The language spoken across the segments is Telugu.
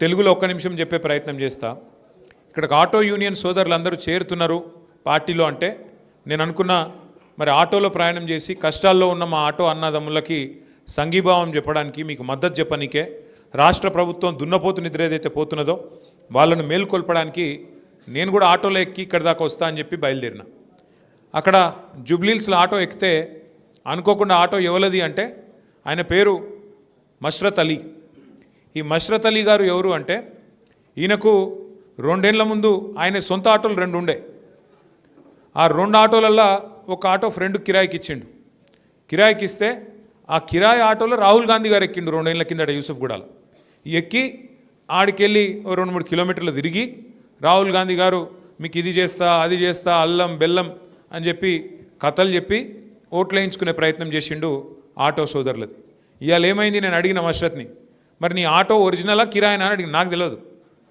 తెలుగులో ఒక్క నిమిషం చెప్పే ప్రయత్నం చేస్తా. ఇక్కడికి ఆటో యూనియన్ సోదరులు అందరూ చేరుతున్నారు పార్టీలో అంటే. నేను అనుకున్న మరి ఆటోలో ప్రయాణం చేసి కష్టాల్లో ఉన్న మా ఆటో అన్నదమ్ములకి సంఘీభావం చెప్పడానికి మీకు మద్దతు చెప్పనీకే రాష్ట్ర ప్రభుత్వం దున్నపోతు నిద్ర ఏదైతే పోతున్నదో వాళ్ళను మేల్కొల్పడానికి నేను కూడా ఆటోలో ఎక్కి ఇక్కడ దాకా వస్తా అని చెప్పి బయలుదేరిన. అక్కడ జుబ్లీల్స్లో ఆటో ఎక్కితే అనుకోకుండా ఆటో ఎవలది అంటే ఆయన పేరు మష్రత్ అలీ. ఈ మష్రత్ అలీ గారు ఎవరు అంటే ఈయనకు రెండేళ్ళ ముందు ఆయన సొంత ఆటోలు రెండు ఉండే. ఆ రెండు ఆటోలల్లో ఒక ఆటో ఫ్రెండ్ కిరాయికి ఇచ్చిండు. కిరాయికి ఇస్తే ఆ కిరాయి ఆటోలో రాహుల్ గాంధీ గారు ఎక్కిండు రెండేళ్ళ కిందట యూసుఫ్ గూడాలో. ఎక్కి ఆడికెళ్ళి ఓ రెండు మూడు కిలోమీటర్లు తిరిగి రాహుల్ గాంధీ గారు మీకు ఇది చేస్తా అది చేస్తా అల్లం బెల్లం అని చెప్పి కథలు చెప్పి ఓట్లు వేయించుకునే ప్రయత్నం చేసిండు ఆటో సోదరులది. ఇవాళ ఏమైంది నేను అడిగిన మష్రత్ని. మరి నీ ఆటో ఒరిజినలా కిరాయినా అని అడిగి నాకు తెలియదు.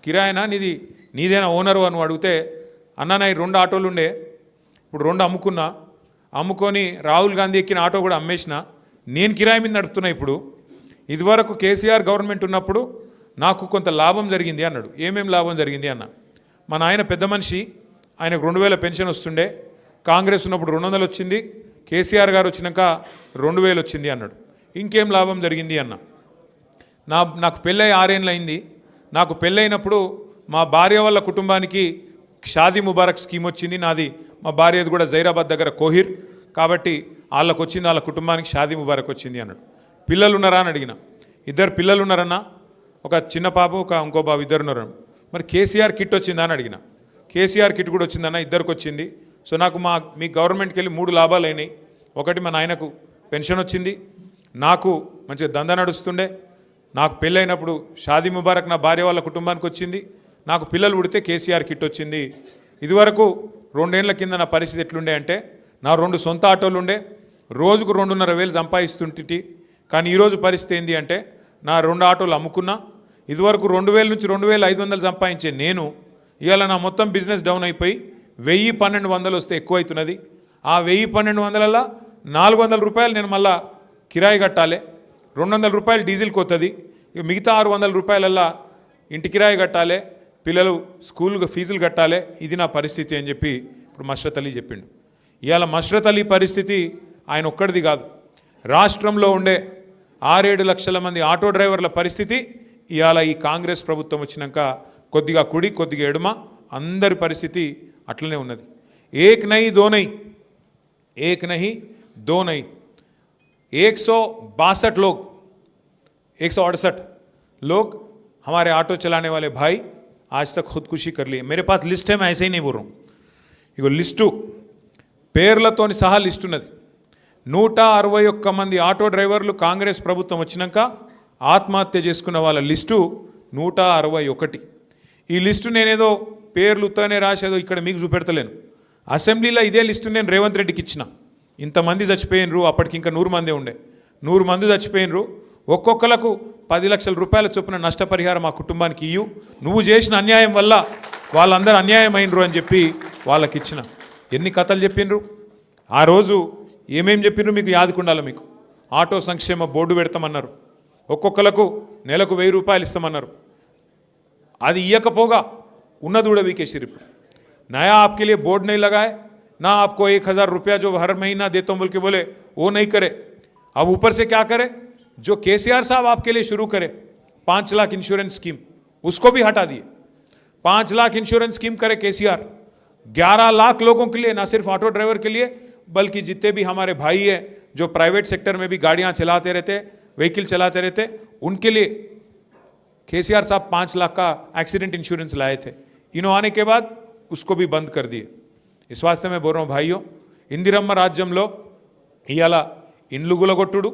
కిరాయినా నీది నీదేనా ఓనరు అని అడిగితే అన్న నా రెండు ఆటోలు ఉండే ఇప్పుడు రెండు అమ్ముకున్నా. అమ్ముకొని రాహుల్ గాంధీ ఎక్కిన ఆటో కూడా అమ్మేసిన. నేను కిరాయి మీద నడుపుతున్నా ఇప్పుడు. ఇదివరకు కేసీఆర్ గవర్నమెంట్ ఉన్నప్పుడు నాకు కొంత లాభం జరిగింది అన్నాడు. ఏమేం లాభం జరిగింది అన్న? మా నాయన పెద్ద మనిషి. ఆయనకు రెండు వేల పెన్షన్ వస్తుండే. కాంగ్రెస్ ఉన్నప్పుడు రెండు వందలు వచ్చింది. కేసీఆర్ గారు వచ్చినాక రెండు వేలు వచ్చింది అన్నాడు. ఇంకేం లాభం జరిగింది అన్న? నా నాకు పెళ్ళై ఆరేళ్ళు అయింది నాకు పెళ్ళైనప్పుడు మా భార్య వాళ్ళ కుటుంబానికి షాదీ ముబారక్ స్కీమ్ వచ్చింది. నాది మా భార్యది కూడా జైరాబాద్ దగ్గర కోహిర్. కాబట్టి వాళ్ళకు వచ్చింది వాళ్ళ కుటుంబానికి షాదీ ముబారక్ వచ్చింది అన్నాడు. పిల్లలు ఉన్నారా అని అడిగిన. ఇద్దరు పిల్లలు ఉన్నారన్నా ఒక చిన్న పాప ఒక ఇంకో బాబు ఇద్దరు ఉన్నారు మరి కేసీఆర్ కిట్ వచ్చిందా అని అడిగిన. కేసీఆర్ కిట్ కూడా వచ్చిందన్న? ఇద్దరికి వచ్చింది. సో నాకు మా మీ గవర్నమెంట్కి వెళ్ళి మూడు లాభాలు అయినాయి. ఒకటి మా నాయనకు పెన్షన్ వచ్చింది. నాకు మంచిగా దంద నడుస్తుండే. నాకు పెళ్ళైనప్పుడు షాదీ ముబారక్ నా భార్య వాళ్ళ కుటుంబానికి వచ్చింది. నాకు పిల్లలు ఉడితే కేసీఆర్ కిట్ వచ్చింది. ఇదివరకు రెండేళ్ళ కింద నా పరిస్థితి ఎట్లుండే అంటే నా రెండు సొంత ఆటోలు ఉండే. రోజుకు రెండున్నర వేలు సంపాదిస్తుంటి కానీ ఈరోజు పరిస్థితి ఏంటి అంటే నా రెండు ఆటోలు అమ్ముకున్నా. ఇదివరకు రెండు వేల నుంచి రెండు వేల ఐదు వందలు సంపాదించే నేను ఇవాళ నా మొత్తం బిజినెస్ డౌన్ అయిపోయి వెయ్యి పన్నెండు వందలు వస్తే ఎక్కువ అవుతున్నది. ఆ వెయ్యి పన్నెండు వందలల్లో నాలుగు వందల రూపాయలు నేను మళ్ళా కిరాయి కట్టాలి. రెండు వందల రూపాయలు డీజిల్కి వస్తుంది ఇక మిగతా ఆరు వందల రూపాయలల్లా ఇంటి కిరాయి కట్టాలి పిల్లలు స్కూల్ ఫీజులు కట్టాలి ఇది నా పరిస్థితి అని చెప్పి ఇప్పుడు మష్రత్ అలీ చెప్పిండు. ఇవాళ మష్రత్ అలీ పరిస్థితి ఆయన ఒక్కడిది కాదు. రాష్ట్రంలో ఉండే ఆరేడు లక్షల మంది ఆటో డ్రైవర్ల పరిస్థితి ఇవాళ ఈ కాంగ్రెస్ ప్రభుత్వం వచ్చినాక కొద్దిగా కుడి కొద్దిగా ఎడమ అందరి పరిస్థితి అట్లనే ఉన్నది. ఏక్ నహి దోనై ఏక్ నహి దోనై एक सौ बासठ लोग एक सौ अड़सठ लोग हमारे ऑटो चलाने वाले भाई आज तक खुदकुशी कर लिए मेरे पास लिस्ट है मैं ऐसे ही नहीं बोल रहा हूँ ఇగో లిస్టు పేర్లతోని సహా లిస్ట్ ఉన్నది నూట అరవై ఒక్క మంది ఆటో డ్రైవర్లు కాంగ్రెస్ ప్రభుత్వం వచ్చినాక ఆత్మహత్య చేసుకున్న వాళ్ళ లిస్టు నూట అరవై ఒకటి ఈ లిస్టు నేనేదో పేర్లు ఉత్తనే రాసేదో ఇక్కడ మీకు చూపెడతలేను అసెంబ్లీలో ఇదే లిస్టు నేను రేవంత్ రెడ్డికి ఇచ్చిన ఇంతమంది చచ్చిపోయినరు అప్పటికి ఇంకా నూరు మంది ఉండే. నూరు మంది చచ్చిపోయినరు. ఒక్కొక్కలకు పది లక్షల రూపాయల చొప్పున నష్టపరిహారం మా కుటుంబానికి ఇయ్యు. నువ్వు చేసిన అన్యాయం వల్ల వాళ్ళందరూ అన్యాయమైనరు అని చెప్పి వాళ్ళకి ఇచ్చిన ఎన్ని కథలు చెప్పినరు? ఆ రోజు ఏమేం చెప్పినరు మీకు? యాదుకుండాలి మీకు? ఆటో సంక్షేమ బోర్డు పెడతామన్నారు. ఒక్కొక్కలకు నెలకు వెయ్యి రూపాయలు ఇస్తామన్నారు. అది ఇయ్యకపోగా ఉన్నదూడ దూడ వీకేసిరు ఇప్పుడు. నయా ఆప్కెళ్ళి బోర్డు నై ना आपको एक हज़ार रुपया जो हर महीना देता हूँ बोल के बोले, वो नहीं करे। अब ऊपर से क्या करे? जो केसीआर साहब आपके लिए शुरू करे, पाँच लाख इंश्योरेंस स्कीम उसको भी हटा दिए। पाँच लाख इंश्योरेंस स्कीम करे केसीआर। ग्यारह लाख लोगों के लिए, ना सिर्फ़ ऑटो ड्राइवर के लिए, बल्कि जितने भी हमारे भाई हैं, जो प्राइवेट सेक्टर में भी गाड़ियाँ चलाते रहते व्हीकल चलाते रहते उनके लिए केसीआर साहब पाँच लाख का एक्सीडेंट इंश्योरेंस लाए थे। इन्हों आने के बाद उसको भी बंद कर दिए। విశ్వాసమే వాస్తవమే పూర్వం భాయ్యో. ఇందిరమ్మ రాజ్యంలో ఇవాళ ఇండ్లు గులగొట్టుడు.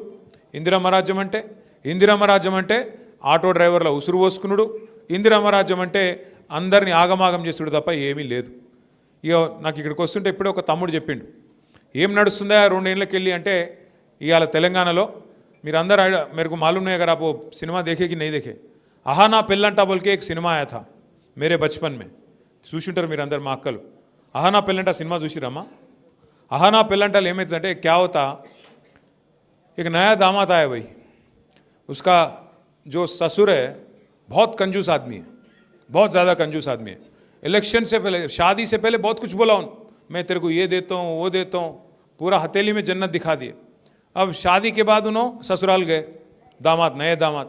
ఇందిరమ్మ రాజ్యం అంటే ఇందిరమ్మ రాజ్యం అంటే ఆటో డ్రైవర్ల ఉసురు పోసుకునుడు. ఇందిరమ్మ రాజ్యం అంటే అందరినీ ఆగమాగం చేసుడు తప్ప ఏమీ లేదు. ఇక నాకు ఇక్కడికి వస్తుంటే ఇప్పుడే ఒక తమ్ముడు చెప్పిండు. ఏం నడుస్తుందా రెండేళ్ళకి వెళ్ళి అంటే ఇవాళ తెలంగాణలో మీరందరూ మీరు మాలున్నాయి కదా పో సినిమా దేఖేకి నై దేఖే. అహానా పెళ్ళంటా బోల్కే సినిమా ఆయా మేరే బచ్పన్ మే. చూస్తుంటారు మీరు అందరు మా అక్కలు. అహానా పెళ్ళంట సినిమా చూసిరమ్మా అహానా పెళ్ళంటలు ఏమవుతుందంటే క్యా होता एक नया दामाद आया भाई उसका जो ससुर है बहुत कंजूस आदमी है बहुत ज़्यादा कंजूस आदमी है इलेक्शन से पहले शादी से पहले बहुत कुछ बोला उन मैं तेरे को ये देता हूँ वो देता हूँ पूरा हथेली में जन्नत दिखा दिए अब शादी के बाद उन्होंने ससुराल गए दामाद नए दामाद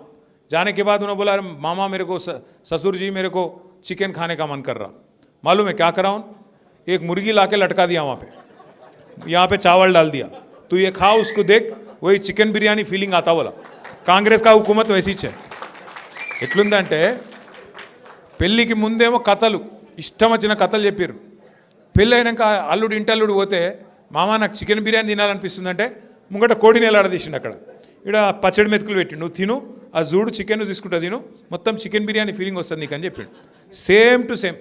जाने के बाद उन्होंने बोला अरे मामा मेरे को स- ससुर जी मेरे को चिकन खाने का मन कर रहा मालूम है क्या करा उन एक मुर्गी ला के लटका दिया वहाँ पे यहाँ पे चावल डाल दिया तू ये खा उसको देख वही चिकन बिरयानी फीलिंग आता बोला కాంగ్రెస్ కా హుకుమత్ వేసిచ్చే ఎట్లుందంటే పెళ్ళికి ముందేమో కథలు ఇష్టం వచ్చిన కథలు చెప్పారు పెళ్ళి అయినాక అల్లుడు ఇంటల్లుడు పోతే మామ నాకు చికెన్ బిర్యానీ తినాలనిపిస్తుందంటే ముంగట కోడిని ఎలాడదీసిండు అక్కడ ఇక్కడ పచ్చడి మెతుకులు పెట్టి నువ్వు తిను ఆ జూడు చికెన్ తీసుకుంటా తిను మొత్తం చికెన్ బిర్యానీ ఫీలింగ్ వస్తుంది నీకు అని చెప్పిండు సేమ్ టు సేమ్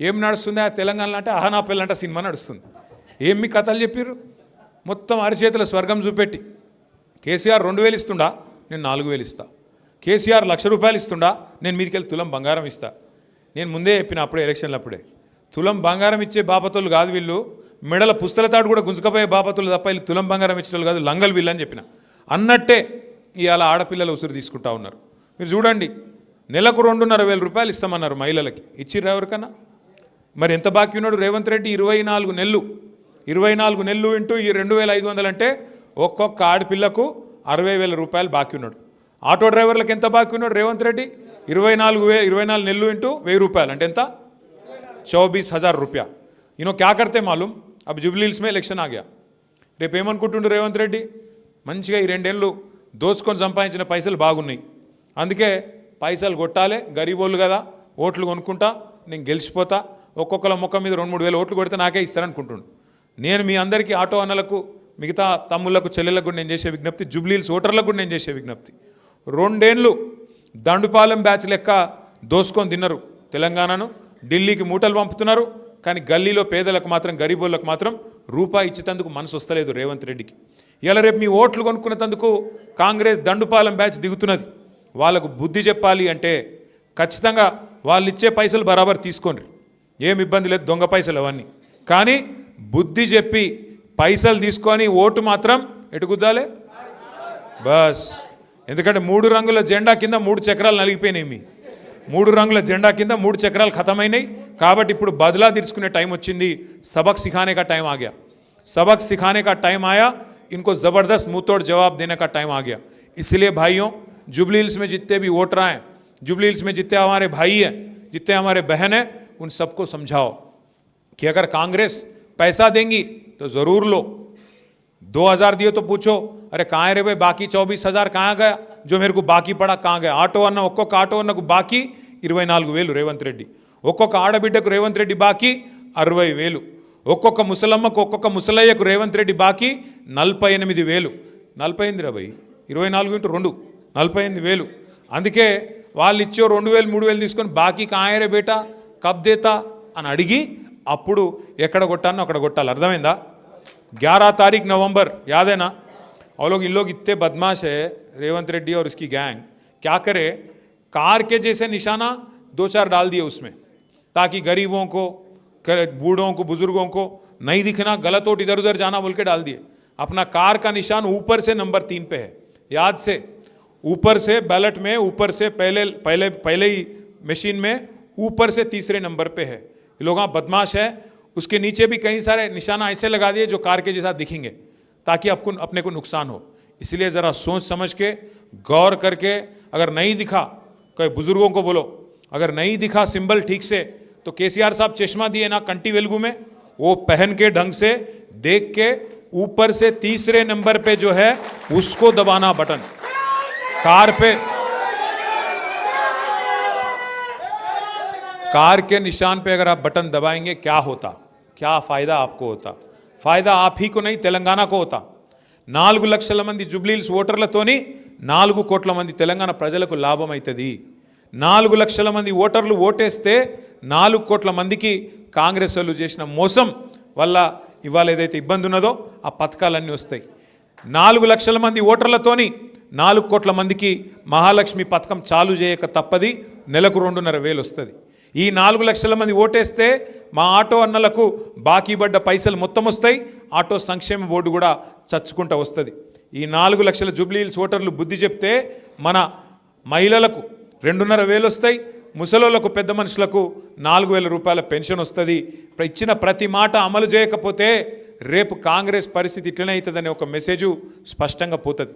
ఏం నడుస్తుంది? ఆ తెలంగాణలో అంటే అహనా పిల్లంట సినిమా నడుస్తుంది. ఏం మీ కథలు చెప్పారు మొత్తం అరిచేతుల స్వర్గం చూపెట్టి. కేసీఆర్ రెండు వేలు ఇస్తుండా? నేను నాలుగు వేలు ఇస్తా. కేసీఆర్ లక్ష రూపాయలు ఇస్తుండా? నేను మీదికెళ్ళి తులం బంగారం ఇస్తా. నేను ముందే చెప్పిన అప్పుడే ఎలక్షన్లు అప్పుడే. తులం బంగారం ఇచ్చే బాపతులు కాదు వీళ్ళు. మెడల పుస్తల తాడు కూడా గుంజుకపోయే బాపతులు తప్ప వీళ్ళు తులం బంగారం ఇచ్చిన కాదు లంగలు వీళ్ళు అని చెప్పిన. అన్నట్టే ఇవాళ ఆడపిల్లలు ఉసురు తీసుకుంటా ఉన్నారు. మీరు చూడండి నెలకు రెండున్నర వేల రూపాయలు ఇస్తామన్నారు మహిళలకి. ఇచ్చిర్రా ఎవరికన్నా? మరి ఎంత బాకీ ఉన్నాడు రేవంత్ రెడ్డి? ఇరవై నాలుగు నెలలు. ఇరవై నాలుగు నెలలు ఇంటూ ఈ రెండు వేల ఐదు వందలు అంటే ఒక్కొక్క ఆడపిల్లకు అరవై వేల రూపాయలు బాకీ ఉన్నాడు. ఆటో డ్రైవర్లకు ఎంత బాకీ ఉన్నాడు రేవంత్ రెడ్డి? ఇరవై నాలుగు వే ఇరవై నాలుగు నెలలు ఇంటూ వెయ్యి రూపాయలు. అంటే ఎంత? చౌబీస్ హజార్ రూపాయ. ఈయన క్యాకర్తే మాలూం. అప్పుడు జుబ్లీల్స్మే ఎలక్షన్ ఆగా. రేపు ఏమనుకుంటుండు రేవంత్ రెడ్డి? మంచిగా ఈ రెండేళ్ళు దోచుకొని సంపాదించిన పైసలు బాగున్నాయి. అందుకే పైసలు కొట్టాలి గరీబోళ్ళు కదా ఓట్లు కొనుక్కుంటా నేను గెలిచిపోతా ఒక్కొక్కల ముఖం మీద రెండు మూడు వేల ఓట్లు కొడితే నాకే ఇస్తారనుకుంటుండు. నేను మీ అందరికీ ఆటో అన్నలకు మిగతా తమ్ముళ్ళకు చెల్లెలకు కూడా నేను చేసే విజ్ఞప్తి జుబ్లీల్స్ ఓటర్లకు కూడా నేను చేసే విజ్ఞప్తి. రెండేళ్ళు దండుపాలెం బ్యాచ్ లెక్క దోసుకొని తిన్నారు తెలంగాణను. ఢిల్లీకి మూటలు పంపుతున్నారు కానీ గల్లీలో పేదలకు మాత్రం గరీబోళ్ళకు మాత్రం రూపాయి ఇచ్చేటందుకు మనసు వస్తలేదు రేవంత్ రెడ్డికి. ఇలా రేపు మీ ఓట్లు కొనుక్కునేందుకు కాంగ్రెస్ దండుపాలెం బ్యాచ్ దిగుతున్నది. వాళ్ళకు బుద్ధి చెప్పాలి అంటే ఖచ్చితంగా వాళ్ళు ఇచ్చే పైసలు బరాబర్ తీసుకోండి. ఏం ఇబ్బంది లేదు దొంగ పైసలు అవన్నీ కానీ బుద్ధి చెప్పి పైసలు తీసుకొని ఓటు మాత్రం ఎటు గుద్దాలే బస్ ఎందుకంటే మూడు రంగుల జెండా కింద మూడు చక్రాలు నలిగిపోయినాయి మీ మూడు రంగుల జెండా కింద మూడు చక్రాలు ఖతమైనాయి కాబట్టి ఇప్పుడు బదులా తీర్చుకునే టైం వచ్చింది సబక్ సిఖానే का टाइम आ गया सबक सिखाने का टाइम आया इनको ज़बरदस्त मुंह तोड़ जवाब देने का टाइम आ गया इसलिए भाइयों जुबली हिल्स में जितने भी वोटर आए जुबली हिल्स में जितने हमारे भाई हैं जितने हमारे बहन हैं उन सबको समझाओ कि अगर कांग्रेस पैसा देंगी तो ज़रूर लो दो हजार दिए तो पूछो अरे कहाँ है रे भाई बाकी चौबीस हजार कहाँ गया जो मेरे को बाकी पड़ा कहाँ गया ఆటో అన్న ఒక్కొక్క ఆటో అన్నకు బాకీ ఇరవై నాలుగు వేలు రేవంత్ రెడ్డి ఒక్కొక్క ఆడబిడ్డకు రేవంత్ రెడ్డి బాకీ అరవై వేలు ఒక్కొక్క ముసలమ్మకు ఒక్కొక్క ముసలయ్యకు రేవంత్ రెడ్డి బాకీ నలభై ఎనిమిది వేలు నలభై ఎనిమిది రభై ఇరవై నాలుగు ఇంటూ రెండు నలభై ఎనిమిది వేలు అందుకే వాళ్ళు ఇచ్చే రెండు వేలు మూడు వేలు తీసుకొని బాకీ కాయరే బేటా కబ్ దేతా అని అడిగి అప్పుడు ఎక్కడ కొట్టానో అక్కడ కొట్టాలి అర్థమైందా ग्यारह तारीख नवंबर याद है ना और लोग इन लोग इतने बदमाश है रेवंत रेड्डी और उसकी गैंग क्या करे कार के जैसे निशाना दो चार डाल दिए उसमें ताकि गरीबों को कर- बूढ़ों को बुजुर्गों को नहीं दिखना गलत वोट इधर उधर जाना बोल के डाल दिए अपना कार का निशान ऊपर से नंबर तीन पे है याद से ऊपर से बैलेट में ऊपर से पहले पहले पहले ही मशीन में ऊपर से तीसरे नंबर पे है। लोग हाँ बदमाश है। उसके नीचे भी कई सारे निशाना ऐसे लगा दिए जो कार के जैसा दिखेंगे, ताकि आपको अपने को नुकसान हो। इसलिए ज़रा सोच समझ के, गौर करके, अगर नहीं दिखा कई बुज़ुर्गों को बोलो, अगर नहीं दिखा सिंबल ठीक से तो केसीआर साहब चश्मा दिए ना कंटी वेलगू में, वो पहन के ढंग से, देख के, ऊपर से तीसरे नंबर पे जो है, उसको दबाना बटन। कार पे कार के निशान पे अगर आप बटन दबाएंगे क्या होता क्या फायदा आपको होता फायदा आप ही को नहीं తెలంగాణ को होता నాలుగు లక్షల మంది జుబ్లీల్స్ ఓటర్లతోని నాలుగు కోట్ల మంది తెలంగాణ ప్రజలకు లాభం అవుతుంది నాలుగు లక్షల మంది ఓటర్లు ఓటేస్తే నాలుగు కోట్ల మందికి కాంగ్రెస్ వాళ్ళు చేసిన మోసం వల్ల ఇవాళ ఏదైతే ఇబ్బంది ఉన్నదో ఆ పథకాలన్నీ వస్తాయి నాలుగు లక్షల మంది ఓటర్లతోని నాలుగు కోట్ల మందికి మహాలక్ష్మి పథకం చాలు చేయక తప్పది నెలకు రెండున్నర వేలు వస్తుంది ఈ నాలుగు లక్షల మంది ఓటేస్తే మా ఆటో అన్నలకు బాకీ పడ్డ పైసలు మొత్తం వస్తాయి. ఆటో సంక్షేమ బోర్డు కూడా చచ్చుకుంటూ వస్తుంది. ఈ నాలుగు లక్షల జూబ్లీహిల్స్ ఓటర్లు బుద్ధి చెప్తే మన మహిళలకు రెండున్నర వేలు వస్తాయి. ముసలోళ్ళకు పెద్ద మనుషులకు నాలుగు వేల రూపాయల పెన్షన్ వస్తుంది. ఇచ్చిన ప్రతి మాట అమలు చేయకపోతే రేపు కాంగ్రెస్ పరిస్థితి ఇట్లనే అవుతుందనే ఒక మెసేజు స్పష్టంగా పోతుంది.